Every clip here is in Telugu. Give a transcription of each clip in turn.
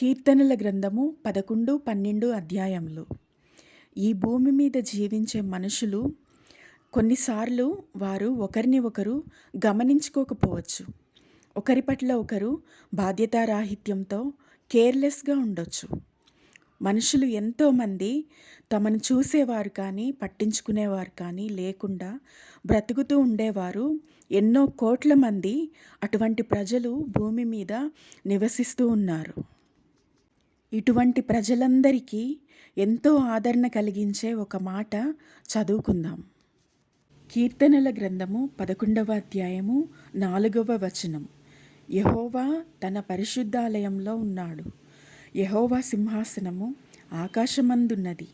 కీర్తనల గ్రంథము పదకొండు పన్నెండు అధ్యాయములు. ఈ భూమి మీద జీవించే మనుషులు కొన్నిసార్లు వారు ఒకరిని ఒకరు గమనించుకోకపోవచ్చు. ఒకరి పట్ల ఒకరు బాధ్యతారాహిత్యంతో కేర్లెస్గా ఉండొచ్చు. మనుషులు ఎంతోమంది తమను చూసేవారు కానీ పట్టించుకునేవారు కానీ లేకుండా బ్రతుకుతూ ఉండేవారు ఎన్నో కోట్ల మంది అటువంటి ప్రజలు భూమి మీద నివసిస్తూ ఉన్నారు. ఇటువంటి ప్రజలందరికీ ఎంతో ఆదరణ కలిగించే ఒక మాట చదువుకుందాం. కీర్తనల గ్రంథము పదకొండవ అధ్యాయము నాలుగవ వచనం. యహోవా తన పరిశుద్ధాలయంలో ఉన్నాడు. యహోవా సింహాసనము ఆకాశమందున్నది.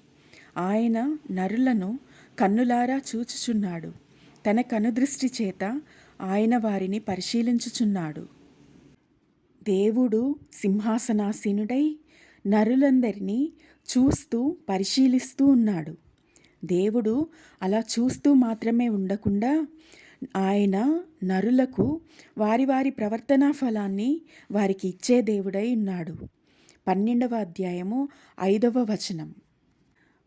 ఆయన నరులను కన్నులారా చూచుచున్నాడు. తన కనుదృష్టి చేత ఆయన వారిని పరిశీలించుచున్నాడు. దేవుడు సింహాసనాసీనుడై నరులందరినీ చూస్తూ పరిశీలిస్తూ ఉన్నాడు. దేవుడు అలా చూస్తూ మాత్రమే ఉండకుండా ఆయన నరులకు వారి వారి ప్రవర్తనా ఫలాన్ని వారికి ఇచ్చే దేవుడై ఉన్నాడు. పన్నెండవ అధ్యాయము ఐదవ వచనం.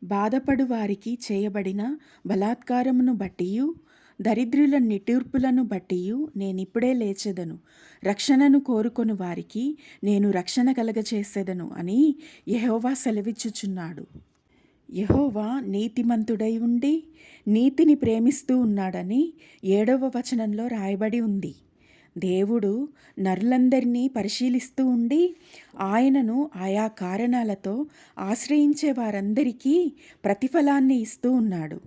బాధపడు వారికి చేయబడిన బలాత్కారమును బట్టియు దరిద్రుల నిటూర్పులను బట్టియు నేనిప్పుడే లేచెదను. రక్షణను కోరుకొని వారికి నేను రక్షణ కలగచేసేదను అని యహోవా సెలవిచ్చుచున్నాడు. యహోవా నీతిమంతుడై ఉండి నీతిని ప్రేమిస్తూ ఉన్నాడని ఏడవ వచనంలో రాయబడి ఉంది. దేవుడు నరులందరినీ పరిశీలిస్తూ ఉండి ఆయనను ఆయా కారణాలతో ఆశ్రయించే వారందరికీ ప్రతిఫలాన్ని ఇస్తూ ఉన్నాడు.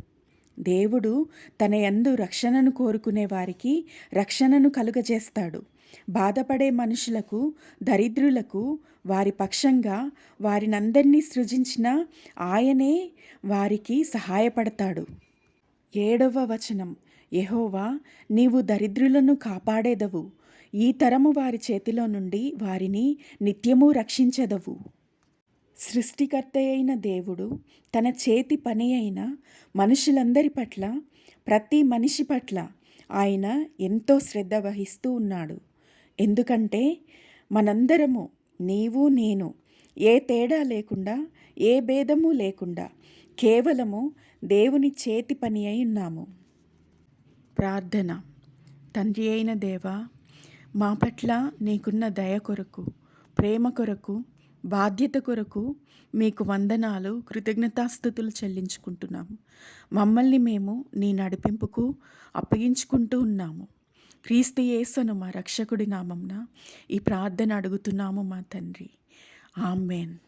దేవుడు తన యందు రక్షణను కోరుకునే వారికి రక్షణను కలుగజేస్తాడు. బాధపడే మనుషులకు దరిద్రులకు వారి పక్షంగా వారినందరినీ సృజించిన ఆయనే వారికి సహాయపడతాడు. ఏడవ వచనం యహోవా నీవు దరిద్రులను కాపాడేదవు. ఈ తరము వారి చేతిలో నుండి వారిని నిత్యము రక్షించెదవు. సృష్టికర్త అయిన దేవుడు తన చేతి పని అయిన మనుషులందరి పట్ల ప్రతి మనిషి పట్ల ఆయన ఎంతో శ్రద్ధ వహిస్తూ ఉన్నాడు. ఎందుకంటే మనందరము నీవు నేను ఏ తేడా లేకుండా ఏ భేదము లేకుండా కేవలము దేవుని చేతి పని అయి ఉన్నాము. ప్రార్థన. తండ్రి అయిన దేవా మా పట్ల నీకున్న దయ కొరకు ప్రేమ కొరకు బాధ్యత కొరకు మీకు వందనాలు కృతజ్ఞతాస్థుతులు చెల్లించుకుంటున్నాము మమ్మల్ని మేము నీ నడిపింపుకు అప్పగించుకుంటూ ఉన్నాము. క్రీస్తు యేసను మా రక్షకుడి నామంన ఈ ప్రార్థన అడుగుతున్నాము మా తండ్రి. ఆమెన్.